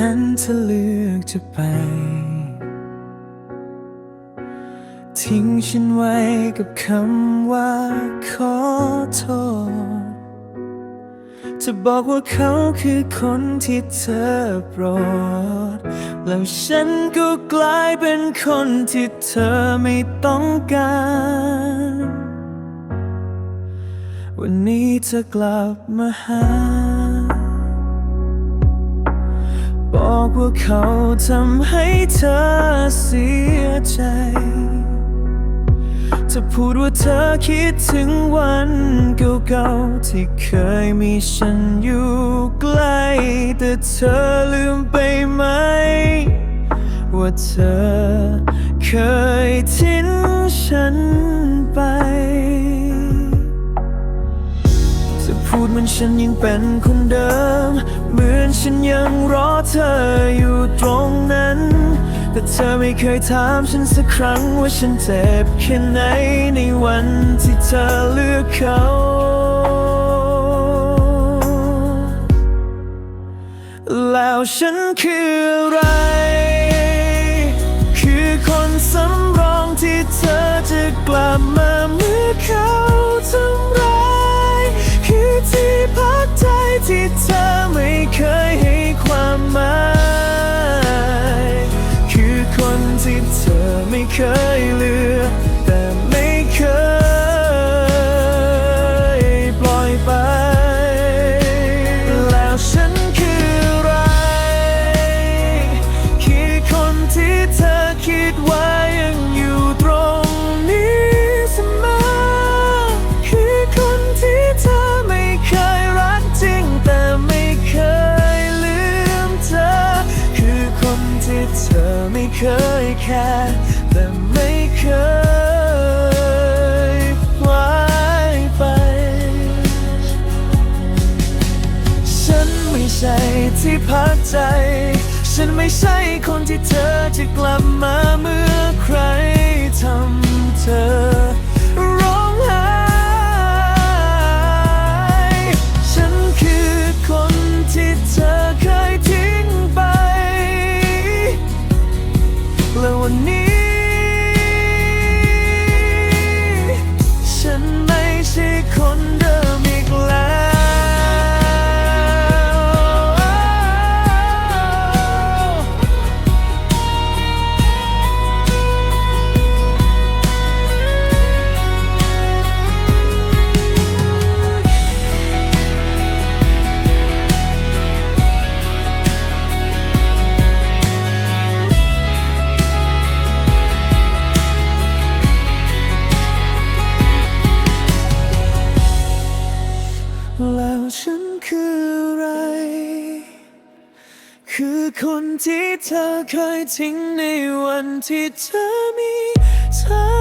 นั้นเธอเลือกจะไป ทิ้งฉันไว้กับคำว่าขอโทษ จะบอกว่าเขาคือคนที่เธอโปรด แล้วฉันก็กลายเป็นคนที่เธอไม่ต้องการ วันนี้เธอกลับมาหา บอกว่าเขาทำให้เธอเสียใจจะพูดว่าเธอคิดถึงวันเก่าๆที่เคยมีฉันอยู่ใกล้แต่เธอลืมไปไหม ว่าเธอเคยทิ้งฉันไป พูดเหมือนฉันยังเป็นคนเดิม เหมือนฉันยังรอเธออยู่ตรงนั้น แต่เธอไม่เคยถามฉันสักครั้งว่าฉันเจ็บแค่ไหนในวันที่เธอเลือกเขาแล้วฉันคืออะไร คือคนสำรองที่เธอจะกลับมา เคยเลือกแต่ไม่เคยปล่อยไป แล้วฉันคืออะไร คือคนที่เธอคิดว่ายังอยู่ตรงนี้เสมอ คือคนที่เธอไม่เคยรักจริง แต่ไม่เคยลืมเธอ คือคนที่เธอไม่เคยแค่ แต่ไม่เคยปล่อยไป ฉันไม่ใช่ที่พักใจ ฉันไม่ใช่คนที่เธอจะกลับมาเมื่อ ฉันคืออะไร คือคนที่เธอเคยทิ้งในวันที่เธอมีเธอ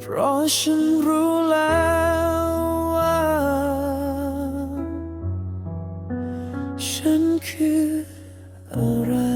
เพราะฉันรู้แล้วว่า ฉันคืออะไร